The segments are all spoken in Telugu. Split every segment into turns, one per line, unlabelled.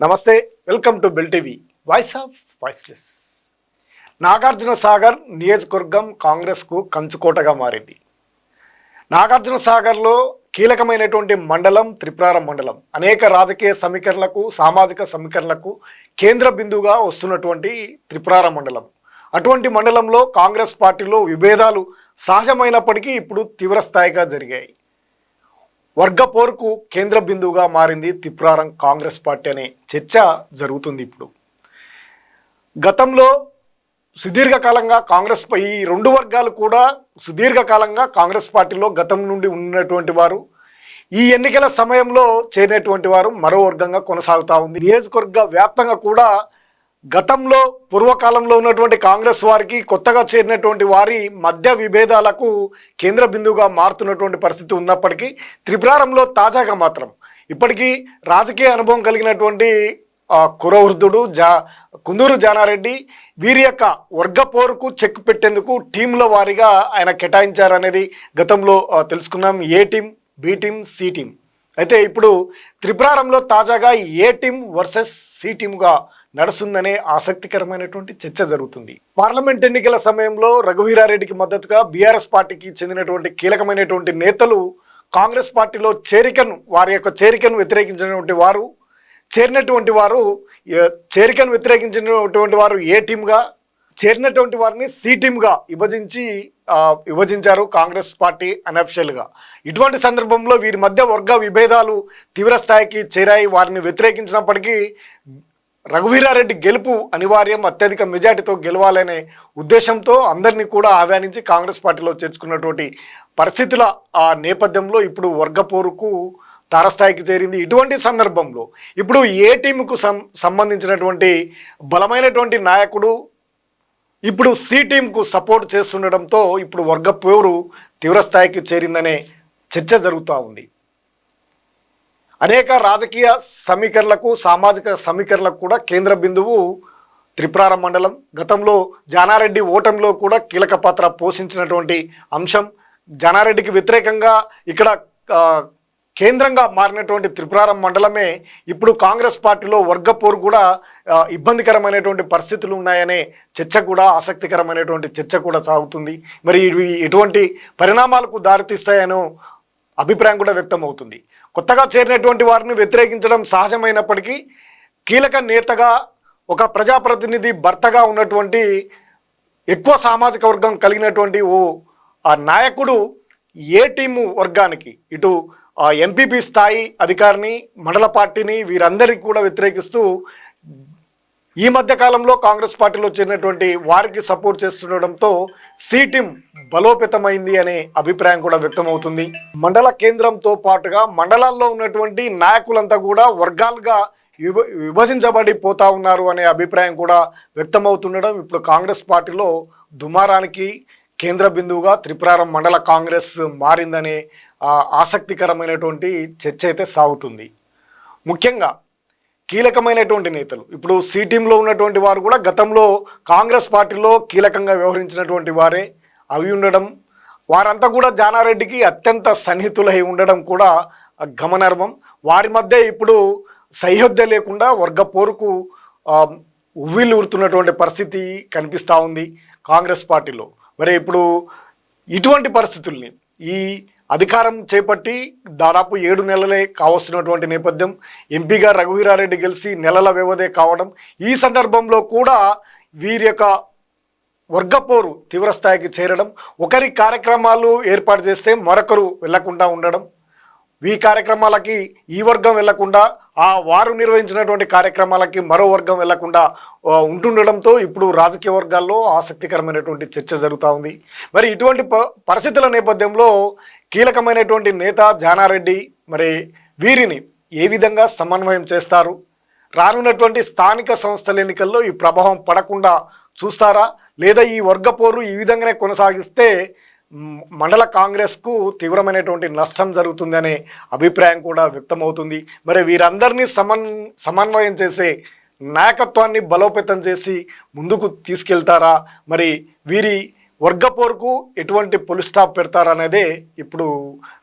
నమస్తే welcome to Bell TV voice of voiceless. Nagarjuna Sagar నియోజకవర్గం కాంగ్రెస్కు కంచుకోటగా మారింది. నాగార్జున సాగర్లో కీలకమైనటువంటి మండలం త్రిపురారం మండలం. అనేక రాజకీయ సమీకరణలకు సామాజిక సమీకరణలకు కేంద్ర బిందువుగా వస్తున్నటువంటి త్రిపురారం మండలం. అటువంటి మండలంలో కాంగ్రెస్ పార్టీలో విభేదాలు సహజమైనప్పటికీ ఇప్పుడు తీవ్రస్థాయిగా జరిగాయి. వర్గ పోరుకు కేంద్ర బిందువుగా మారింది త్రిపురారం కాంగ్రెస్ పార్టీ అనే చర్చ జరుగుతుంది ఇప్పుడు. గతంలో సుదీర్ఘకాలంగా కాంగ్రెస్ ఈ రెండు వర్గాలు కూడా సుదీర్ఘకాలంగా కాంగ్రెస్ పార్టీలో గతం నుండి ఉన్నటువంటి వారు ఈ ఎన్నికల సమయంలో చేరినటువంటి వారు మరో వర్గంగా కొనసాగుతూ ఉంది. నియోజకవర్గ వ్యాప్తంగా కూడా గతంలో పూర్వకాలంలో ఉన్నటువంటి కాంగ్రెస్ వారికి కొత్తగా చేరినటువంటి వారి మధ్య విభేదాలకు కేంద్ర బిందువుగా మారుతున్నటువంటి పరిస్థితి ఉన్నప్పటికీ త్రిపురారంలో తాజాగా మాత్రం ఇప్పటికీ రాజకీయ అనుభవం కలిగినటువంటి కురవృద్ధుడు జా కుందూరు జానారెడ్డి వీరి యొక్క వర్గ పోరుకు చెక్ పెట్టేందుకు టీంల వారీగా ఆయన కేటాయించారనేది గతంలో తెలుసుకున్నాం. A team? B team? C team. అయితే ఇప్పుడు త్రిపురారంలో తాజాగా ఏ టీం వర్సెస్ సి టీంగా నడుస్తుందనే ఆసక్తికరమైనటువంటి చర్చ జరుగుతుంది. పార్లమెంట్ ఎన్నికల సమయంలో రఘువీరారెడ్డికి మద్దతుగా బీఆర్ఎస్ పార్టీకి చెందినటువంటి కీలకమైనటువంటి నేతలు కాంగ్రెస్ పార్టీలో చేరికను వారి యొక్క చేరికను వ్యతిరేకించినటువంటి వారు చేరినటువంటి వారు చేరికను వ్యతిరేకించినటువంటి వారు ఏ టీమ్గా చేరినటువంటి వారిని సి టీమ్గా విభజించి విభజించారు కాంగ్రెస్ పార్టీ అనఫిషియల్గా. ఇటువంటి సందర్భంలో వీరి మధ్య వర్గ విభేదాలు తీవ్ర స్థాయికి చేరాయి వారిని వ్యతిరేకించినప్పటికీ రఘువీరారెడ్డి గెలుపు అనివార్యం అత్యధిక మెజార్టీతో గెలవాలనే ఉద్దేశంతో అందరినీ కూడా ఆహ్వానించి కాంగ్రెస్ పార్టీలో చేర్చుకున్నటువంటి పరిస్థితుల ఆ నేపథ్యంలో ఇప్పుడు వర్గపోరుకు తారస్థాయికి చేరింది. ఇటువంటి సందర్భంలో ఇప్పుడు ఏ టీంకు సం సంబంధించినటువంటి బలమైనటువంటి నాయకుడు ఇప్పుడు సి టీంకు సపోర్ట్ చేస్తుండడంతో ఇప్పుడు వర్గ పోరు తీవ్రస్థాయికి చేరిందనే చర్చ జరుగుతూ ఉంది. అనేక రాజకీయ సమీకరణలకు సామాజిక సమీకరణలకు కూడా కేంద్ర బిందువు త్రిపురారం మండలం. గతంలో జానారెడ్డి ఓటంలో కూడా కీలక పాత్ర పోషించినటువంటి అంశం. జానారెడ్డికి వ్యతిరేకంగా ఇక్కడ కేంద్రంగా మారినటువంటి త్రిపురారం మండలమే ఇప్పుడు కాంగ్రెస్ పార్టీలో వర్గ పోరు కూడా ఇబ్బందికరమైనటువంటి పరిస్థితులు ఉన్నాయనే చర్చ కూడా ఆసక్తికరమైనటువంటి చర్చ కూడా సాగుతుంది. మరి ఇవి ఎటువంటి పరిణామాలకు దారితీస్తాయనో అభిప్రాయం కూడా వ్యక్తం అవుతుంది కొత్తగా చేరినటువంటి వారిని వ్యతిరేకించడం సహజమైనప్పటికీ కీలక నేతగా ఒక ప్రజాప్రతినిధి భర్తగా ఉన్నటువంటి ఎక్కువ సామాజిక వర్గం కలిగినటువంటి ఓ ఆ నాయకుడు ఏ టీము వర్గానికి? ఇటు ఆ ఎంపీపీ స్థాయి అధికారిని మండల పార్టీని వీరందరికీ కూడా వ్యతిరేకిస్తూ ఈ మధ్య కాలంలో కాంగ్రెస్ పార్టీలో చేరినటువంటి వారికి సపోర్ట్ చేస్తుండడంతో సీటిం బలోపేతమైంది అనే అభిప్రాయం కూడా వ్యక్తమవుతుంది. మండల కేంద్రంతో పాటుగా మండలాల్లో ఉన్నటువంటి నాయకులంతా కూడా వర్గాలుగా విభ విభజించబడి పోతా ఉన్నారు అనే అభిప్రాయం కూడా వ్యక్తమవుతుండడం ఇప్పుడు కాంగ్రెస్ పార్టీలో దుమారానికి కేంద్ర బిందువుగా త్రిపురారం మండల కాంగ్రెస్ మారిందనే ఆసక్తికరమైనటువంటి చర్చ అయితే సాగుతుంది. ముఖ్యంగా కీలకమైనటువంటి నేతలు. ఇప్పుడు సి టీంలో ఉన్నటువంటి వారు కూడా గతంలో కాంగ్రెస్ పార్టీలో కీలకంగా వ్యవహరించినటువంటి వారే అవి ఉండడం వారంతా కూడా జానారెడ్డికి అత్యంత సన్నిహితులై ఉండడం కూడా గమనార్హం. వారి మధ్య ఇప్పుడు సయోధ్య లేకుండా వర్గ పోరుకు ఉవ్విల్లుతున్నటువంటి పరిస్థితి కనిపిస్తూ ఉంది కాంగ్రెస్ పార్టీలో. మరి ఇప్పుడు ఇటువంటి పరిస్థితుల్ని ఈ అధికారం చేపట్టి దాదాపు ఏడు నెలలే కావస్తున్నటువంటి నేపథ్యం. ఎంపీగా రఘువీరారెడ్డి గెలిచి నెలల వ్యవధే కావడం. ఈ సందర్భంలో కూడా వీరి యొక్క వర్గపోరు తీవ్రస్థాయికి చేరడం. ఒకరి కార్యక్రమాలు ఏర్పాటు చేస్తే మరొకరు వెళ్ళకుండా ఉండడం. ఈ కార్యక్రమాలకి ఈ వర్గం వెళ్ళకుండా ఆ వారు నిర్వహించినటువంటి కార్యక్రమాలకి మరో వర్గం వెళ్ళకుండా ఉంటుండడంతో ఇప్పుడు రాజకీయ వర్గాల్లో ఆసక్తికరమైనటువంటి చర్చ జరుగుతూ ఉంది. మరి ఇటువంటి ప- పరిస్థితుల నేపథ్యంలో కీలకమైనటువంటి నేత జానారెడ్డి మరి వీరిని ఏ విధంగా సమన్వయం చేస్తారు? రానున్నటువంటి స్థానిక సంస్థల ఎన్నికల్లో ఈ ప్రభావం పడకుండా చూస్తారా? లేదా ఈ వర్గ పోరు ఈ విధంగానే కొనసాగిస్తే మండల కాంగ్రెస్కు తీవ్రమైనటువంటి నష్టం జరుగుతుందనే అభిప్రాయం కూడా వ్యక్తమవుతుంది. మరి వీరందరినీ సమన్ సమన్వయం చేసే నాయకత్వాన్ని బలోపేతం చేసి ముందుకు తీసుకెళ్తారా? మరి వీరి వర్గ పోరుకు ఎటువంటి పొలిస్టాప్ పెడతారనేదే ఇప్పుడు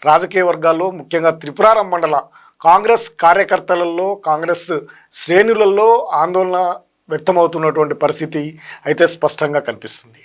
రాజకీయ వర్గాల్లో ముఖ్యంగా త్రిపురారం మండల కాంగ్రెస్ కార్యకర్తలలో కాంగ్రెస్ శ్రేణులలో ఆందోళన వ్యక్తమవుతున్నటువంటి పరిస్థితి అయితే స్పష్టంగా కనిపిస్తుంది.